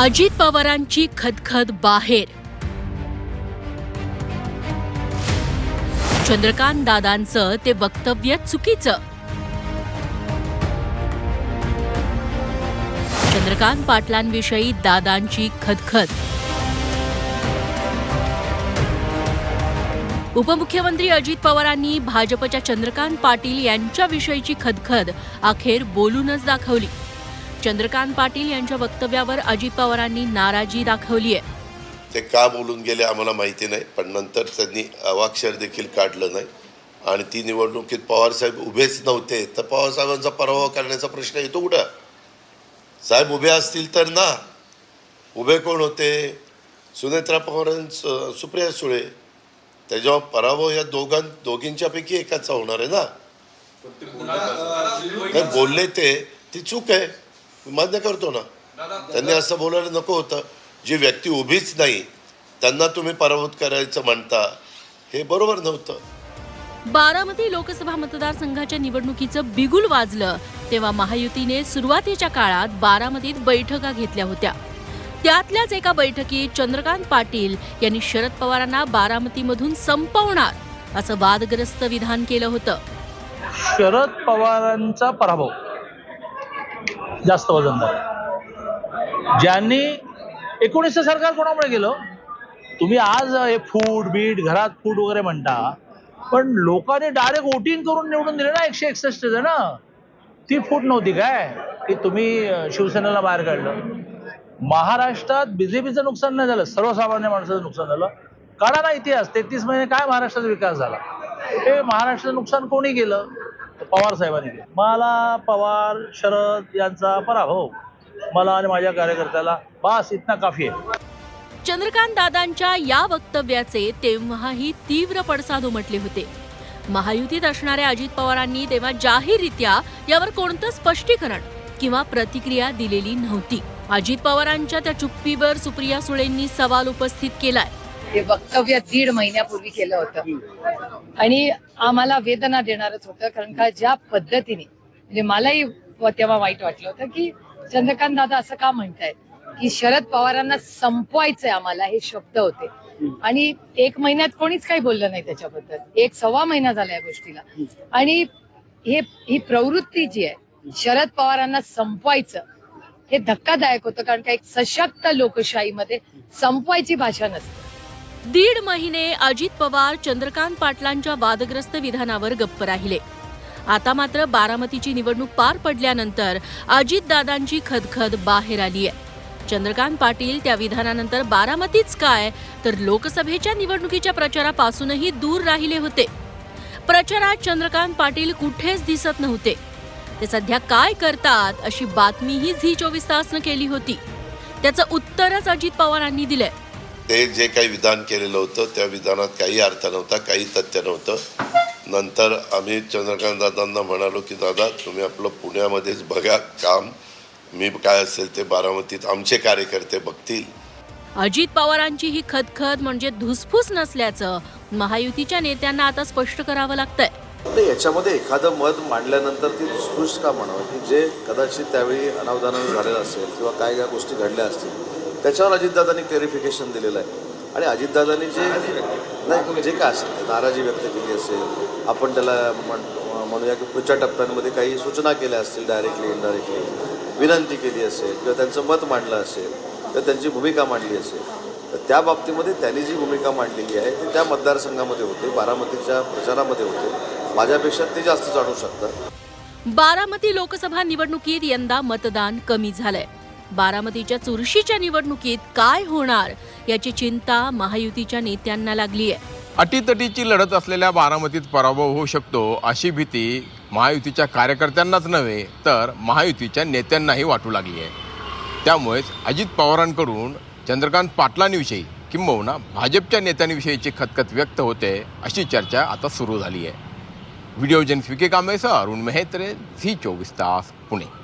अजित पवारांची खदखद बाहेर. चंद्रकांत दादांचं ते वक्तव्य चुकीचं. चंद्रकांत पाटलांविषयी दादांची खदखद. उपमुख्यमंत्री अजित पवारांनी भाजपच्या चंद्रकांत पाटील यांच्याविषयीची खदखद अखेर बोलूनच दाखवली. चंद्रकांत पाटील यांच्या वक्तव्यावर अजित पवारांनी नाराजी दाखवली आहे ते का बोलून गेले आम्हाला माहिती नाही पण नंतर त्यांनी अवाक्षर देखील काढलं नाही. आणि ती निवडणुकीत पवारसाहेब उभेच नव्हते तर पवारसाहेबांचा पराभव करण्याचा प्रश्न येतो कुठं? साहेब उभे असतील तर ना. उभे कोण होते? सुनेत्रा पवारांचं सुप्रिया सुळे. त्याच्यावर पराभव या दोघां दोघींच्यापैकी एकाचा होणार आहे ना. बोलले ते. ती चूक आहे. मान्य करतो ना. त्यांनी असं बोलायला नको होतं. जी व्यक्ती उभीच नाही त्यांना तुम्ही पराभूत करायचं म्हणता हे बरोबर नव्हतं. बारामती लोकसभा मतदारसंघाच्या निवडणुकीचं बिगुल वाजलं तेव्हा महायुतीने सुरुवातीच्या काळात बारामतीत बैठका घेतल्या होत्या. त्यातल्याच एका बैठकीत चंद्रकांत पाटील यांनी शरद पवारांना बारामतीमधून संपवणार असं वादग्रस्त विधान केलं होतं. शरद पवारांचा पराभव. जास्त वजनदार ज्यांनी एकोणीसचं सरकार कोणामुळे गेलं तुम्ही आज हे फूड बीट घरात फूड वगैरे म्हणता पण लोकांनी डायरेक्ट वोटिंग करून निवडून दिले ना एकशे एकसष्ट जण. ती फूट नव्हती काय? की तुम्ही शिवसेनेला बाहेर काढलं. महाराष्ट्रात बीजेपीचं नुकसान नाही झालं सर्वसामान्य माणसाचं नुकसान झालं. काढा ना इतिहास तेहतीस महिने काय महाराष्ट्राचा विकास झाला? हे महाराष्ट्राचं नुकसान कोणी केलं? पवार साहेबांनी मला पवार शरद यांचा पराभव मला आणि माझ्या कार्यकर्त्याला बास इतना काफी आहे. चंद्रकांत दादांच्या या वक्तव्याचे तेव्हाही तीव्र पडसाद उमटले होते. महायुतीत असणाऱ्या अजित पवारांनी तेव्हा जाहीररित्या यावर कोणतं स्पष्टीकरण किंवा प्रतिक्रिया दिलेली नव्हती. अजित पवारांच्या त्या चुप्पीवर सुप्रिया सुळेंनी सवाल उपस्थित केलाय. हे वक्तव्य दीड महिन्यापूर्वी केलं होतं. आणि आम्हाला वेदना देणारच होतं कारण का ज्या पद्धतीने म्हणजे मलाही तेव्हा वाईट वाटलं होतं की चंद्रकांत दादा असं का म्हणतायत? की शरद पवारांना संपवायचंय आम्हाला हे शब्द होते. आणि एक महिन्यात कोणीच काही बोललं नाही त्याच्याबद्दल. एक सव्वा महिना झाला या गोष्टीला. आणि हे ही प्रवृत्ती जी आहे शरद पवारांना संपवायचं हे धक्कादायक होतं कारण का एक सशक्त लोकशाहीमध्ये संपवायची भाषा नसते. दीड महिने अजित पवार चंद्रकांत पाटलांच्या वादग्रस्त विधानावर गप्प राहिले. आता मात्र बारामतीची निवडणूक पार पडल्यानंतर अजितदादांची खदखद बाहेर आली आहे. चंद्रकांत पाटील त्या विधानानंतर बारामतीच काय तर लोकसभेच्या निवडणुकीच्या प्रचारापासूनही दूर राहिले होते. प्रचारात चंद्रकांत पाटील कुठेच दिसत नव्हते. ते सध्या काय करतात अशी बातमीही झी चोवीस तासनं केली होती. त्याचं उत्तरच अजित पवारांनी दिलंय. ते जे काही विधान केलेलं होतं त्या विधानात काही अर्थ नव्हता काही तथ्य नव्हतं. नंतर आम्ही चंद्रकांत दादांना म्हणालो की दादा तुम्ही आपलं पुण्यामध्येच बघा काम. मी काय असेल ते बारामतीत आमचे कार्यकर्ते बघतील. अजित पवारांची ही खदखद म्हणजे धुसफूस नसल्याचं महायुतीच्या नेत्यांना आता स्पष्ट करावं लागतंय. याच्यामध्ये एखादं मत मांडल्यानंतर ती स्पृश का म्हणावं? की जे कदाचित त्यावेळी अनावधानाने झालेलं असेल किंवा काय काय गोष्टी घडल्या असतील त्याच्यावर अजितदादांनी क्लॅरिफिकेशन दिलेलं आहे. आणि अजितदादांनी जे नाही जे काय असेल नाराजी व्यक्त केली असेल आपण त्याला म्हण म्हणूया की पुढच्या टप्प्यांमध्ये काही सूचना केल्या असतील डायरेक्टली इनडायरेक्टली विनंती केली असेल किंवा त्यांचं मत मांडलं असेल किंवा त्यांची भूमिका मांडली असेल तर त्या बाबतीमध्ये त्यांनी जी भूमिका मांडलेली आहे ती त्या मतदारसंघामध्ये होते बारामतीच्या प्रचारामध्ये होते. माझ्यापेक्षा ते जास्त जाणू शकतात. बारामती लोकसभा निवडणुकीत यंदा मतदान कमी झालंय. बारामतीच्या चुरशीच्या निवडणुकीत काय होणार याची चिंता महायुतीच्या नेत्यांना लागली आहे. अटीतटीची लढत असलेल्या बारामतीत पराभव होऊ शकतो अशी भीती महायुतीच्या कार्यकर्त्यांनाच नव्हे तर महायुतीच्या नेत्यांनाही वाटू लागली आहे. त्यामुळेच अजित पवारांकडून चंद्रकांत पाटलांविषयी किंबहुना भाजपच्या नेत्यांविषयीची खतखत व्यक्त होते अशी चर्चा आता सुरू झाली आहे. व्हिडिओ जन फिके कांबळेसह अरुण मेहेत्रे झी चोवीस तास पुणे.